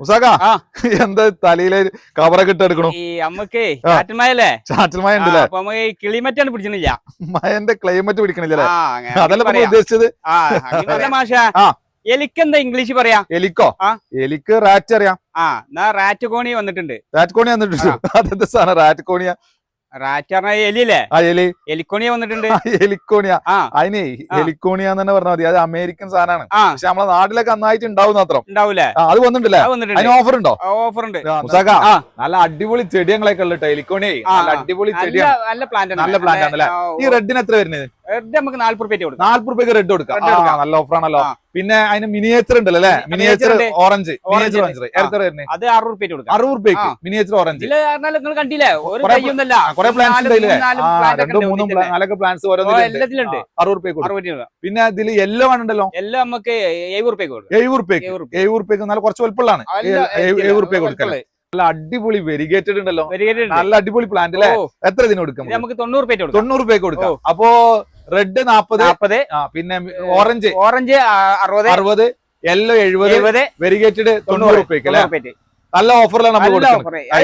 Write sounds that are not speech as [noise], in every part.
മുസാക ആ. എന്താ തലയിലെ കവറൊക്കെ ഇട്ട് എടുക്കണു ഈ അമ്മയ്ക്ക് ചാറ്റൽമയല്ലേ ഉണ്ടല്ലേ? അപ്പൊ നമുക്ക് ഈ കിളിമറ്റാണ് പിടിച്ചില്ല മഴന്റെ ക്ലൈമറ്റ് പിടിക്കണില്ലേ അതല്ല നമ്മൾ ഉദ്ദേശിച്ചത്? [laughs] മാഷ. എലിക്കെന്താ ഇംഗ്ലീഷ് പറയാ? എലിക്കോ. എലിക്ക് റാറ്റ് അറിയാം. ആ എന്നാ റാറ്റ് കോണി വന്നിട്ടുണ്ട്. റാറ്റ് കോണി വന്നിട്ടുണ്ട്. അതെന്താ സാധനം? റാറ്റ് കോണിയ? എലിയല്ലേ? ആ എലി. എലിക്കോണിയ വന്നിട്ടുണ്ട്. എലിക്കോണിയ. ആ. അതിനെ. എലിക്കോണിയ തന്നെ പറഞ്ഞാൽ മതി. അത് അമേരിക്കൻ സാധനമാണ്. പക്ഷെ നമ്മളെ നാട്ടിലൊക്കെ നന്നായിട്ട് ഉണ്ടാവും മാത്രം. ഉണ്ടാവൂലേ? അത് വന്നിട്ടില്ലേ? വന്നിട്ടുണ്ട്. അതിന് ഓഫർ ഉണ്ടോ ഓഫർ ഉണ്ട് നല്ല അടിപൊളി ചെടികളൊക്കെ ഉള്ള എലിക്കോണിയെ. നല്ല അടിപൊളി ചെടിയാണ്. നല്ല പ്ലാന്റ് നല്ല plant ആണല്ലേ? ഈ റെഡിന് എത്ര വരുന്നത്? റെഡ് നമുക്ക് നാല്പത് രൂപ കൊടുക്കാം. നാല്പത് രൂപയ്ക്ക് റെഡ് കൊടുക്കാം. നല്ല ഓഫർ ആണല്ലോ. പിന്നെ അതിന് മിനിയേച്ചർ ഉണ്ടല്ലോ അല്ലെ? Miniature orange miniature orange. എത്ര വരുന്നത് അത് അറുപത് രൂപ കൊടുക്കാം. അറുപത് രൂപയ്ക്ക് മിനിയേച്ചർ ഓറഞ്ച് നിങ്ങൾ കണ്ടില്ലേ? ഒരു കുറെ കയ്യൊന്നല്ല കുറെ ഒക്കെ രണ്ടും മൂന്നും നാലൊക്കെ പ്ലാൻസ് ഓരോന്നിലുണ്ട് അറുപത് രൂപയ്ക്ക് കൊടുക്കും. പിന്നെ ഇതിൽ യെല്ലോ ആണുണ്ടല്ലോ. എല്ലാം നമുക്ക് എഴുപത് റുപ്യക്ക് കൊടുക്കാം. എഴുപത് രൂപയ്ക്ക് എഴുപത് രൂപയ്ക്ക് നല്ല കുറച്ച് വലുപ്പമുള്ളതാണ്. എഴുപത് രൂപയ്ക്ക് കൊടുക്കാം നല്ല അടിപൊളി വെരിഗേറ്റഡ് ഉണ്ടല്ലോ. വെരിഗേറ്റഡ് നല്ല അടിപൊളി പ്ലാന്റ് അല്ലേ? എത്ര ഇതിന് കൊടുക്കും നമുക്ക്? തൊണ്ണൂറ് തൊണ്ണൂറ് രൂപയ്ക്ക് കൊടുക്കാം. അപ്പോ റെഡ് നാപ്പത് നാപ്പത് പിന്നെ ഓറഞ്ച് ഓറഞ്ച് അറുപത് അറുപത് യെല്ലോ എഴുപത് എഴുപത് വെരിഗേറ്റഡ് തൊണ്ണൂറ് റുപ്യക്ക് അല്ലെ? നല്ല ഓഫറിലാണ് നമ്മൾ.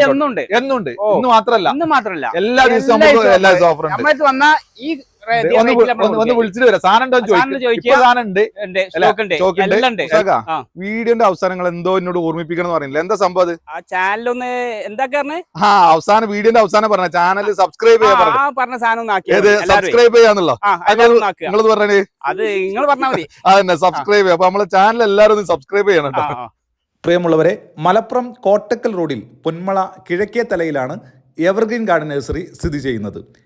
എന്നുണ്ട്. എന്നുണ്ട്. ഇന്ന് മാത്രല്ല. ഇന്ന് മാത്രല്ല. എല്ലാ ദിവസവും എല്ലാ ദിവസവും ഓഫർ ഉണ്ട്. വന്ന ഈ ഒന്ന് ഒന്ന് ഒന്ന്. വിളിച്ചിട്ട് വരാം. സാധനം ഉണ്ടോ ചോദിക്കുക. വീഡിയോന്റെ അവസാനങ്ങൾ എന്തോ എന്നോട് ഓർമ്മിപ്പിക്കണം പറഞ്ഞില്ല പറയുന്നില്ല. എന്താ സംഭവം അത്? ആ ചാനലൊന്ന് എന്താ ആ അവസാനം വീഡിയോന്റെ അവസാനം പറഞ്ഞ ചാനൽ സബ്സ്ക്രൈബ് ചെയ്യാൻ പറഞ്ഞു. സാധനം ഒന്ന് സബ്സ്ക്രൈബ് ചെയ്യാന്നുള്ളോ? ഒന്ന് നിങ്ങളത് പറഞ്ഞേ. അത് നിങ്ങൾ പറഞ്ഞാൽ മതി. [laughs] അതന്നെ സബ്സ്ക്രൈബ് ചെയ്യാം. അപ്പൊ നമ്മളെ ചാനൽ എല്ലാവരും സബ്സ്ക്രൈബ് ചെയ്യണം കേട്ടോ. പ്രിയമുള്ളവരെ മലപ്പുറം കോട്ടക്കൽ റോഡിൽ പൊന്മള കിഴക്കേ തലയിലാണ് എവർഗ്രീൻ ഗാർഡൻ നഴ്സറി സ്ഥിതി ചെയ്യുന്നത്.